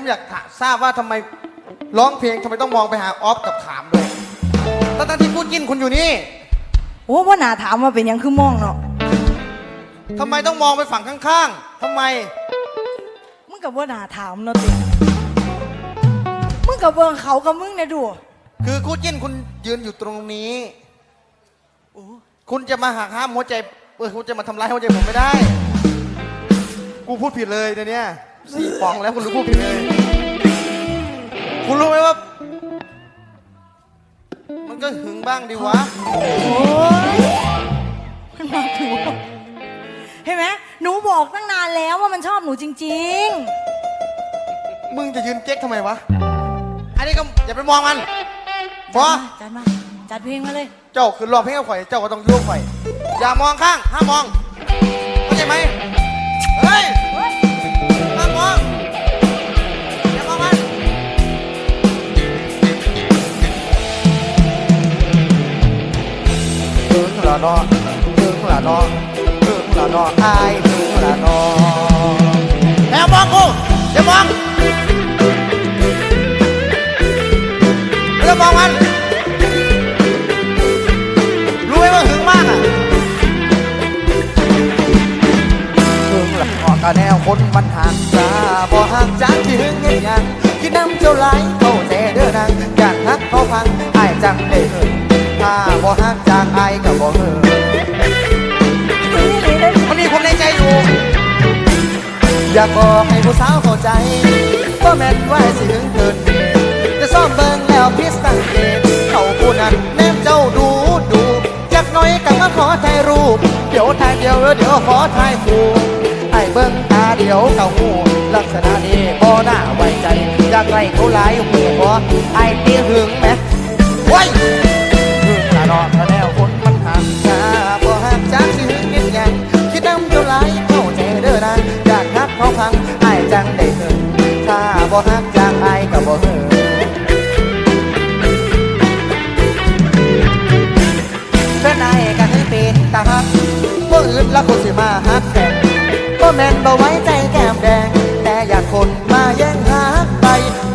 ผมอยากถามทราบว่าทำไมร้องเพลงทำไมต้องมองไปหาออฟกับขามด้วยตั้งๆที่พูดกินคุณอยู่นี่โอ้ว่าหนาถามว่าเป็นหยังคือมองเนาะทำไมต้องมองไปฝั่งข้างๆทำไม มึงกับว่าหนาถามเนาะติมึงกับเบิ่งเขากับมึงเนี่ยดูคือคู่จิ้นคุณยืนอยู่ตรงนี้คุณจะมาหักห้ามหัวใจเออคุณจะมาทำร้ายหัวใจผมไม่ได้ กูพูดผิดเลยเดี๋ยวนี้ สี่ฟองแล้วคุณรู้พูดผิดเลยคุณรู้ไหมว่า มันก็หึงบ้างดีวะ โอ้ยมันมาถูกเห็นไหมหนูบอกตั้งนานแล้วว่ามันชอบหนูจริง มึงจะยืนเจ๊กทำไมวะ อันนี้ก็อย่าไปมองมันๆบอจัดมาจัดเพลงมาเลย เจ้าคือรองเพลงกับข่อย เจ้าก็ต้องยุ่งข่อย อย่ามองข้าง ห้ามมองเข้าใจไหม ถึงละเนอถึงละนอถึงละเนออายถึงละนอแล้วมองกูอย่ามองแล้วมองมันรู้ไหมว่าหึงมากอะหึงลักอกะแนวคนมันห่างจ้าบ่ห่างจากที่หึงเงี้ยยังคิดน้ำเจ้าไหล อยากบอกให้ผู้สาวเข้าใจว่าแม่นว่าสิหึงเกินเหตุจะซ่อมเบิ่งแล้วพิสสังเกตเขาผู้นั้นแนมเจ้าดูดูจักน่อยก็มาขอถ่ายรูป เดี๋ยวถ่ายเดียวเดี๋ยวขอถ่ายคู่ไอ้เบิ่งตาเดียวเขาหูลักษณะนี้บ่น่าไว้ใจอยากไล่เขาหลายหูบ่ไอ้ตีหึงแหม งถ้าบ่หักจากอายก็บ่หึงเพื่อนอายก็ให้เป็นตาหักบ่อื่นละคนสิมาหักแต่งบ่แม่นบ่ไว้ใจแก้มแดง แต่อยากคนมาแย่งหักไป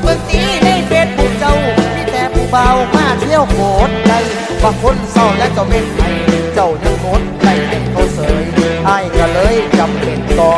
เบิ่งตีในเฟซบุ๊กเจ้ามีแต่ผู้เบามาเที่ยวโคตรใจบางคนเศร้าและก็เป็นไห้เจ้ายังโคตรใจให้เขาเสยไอ้ก็เลยจำเป็นต้อ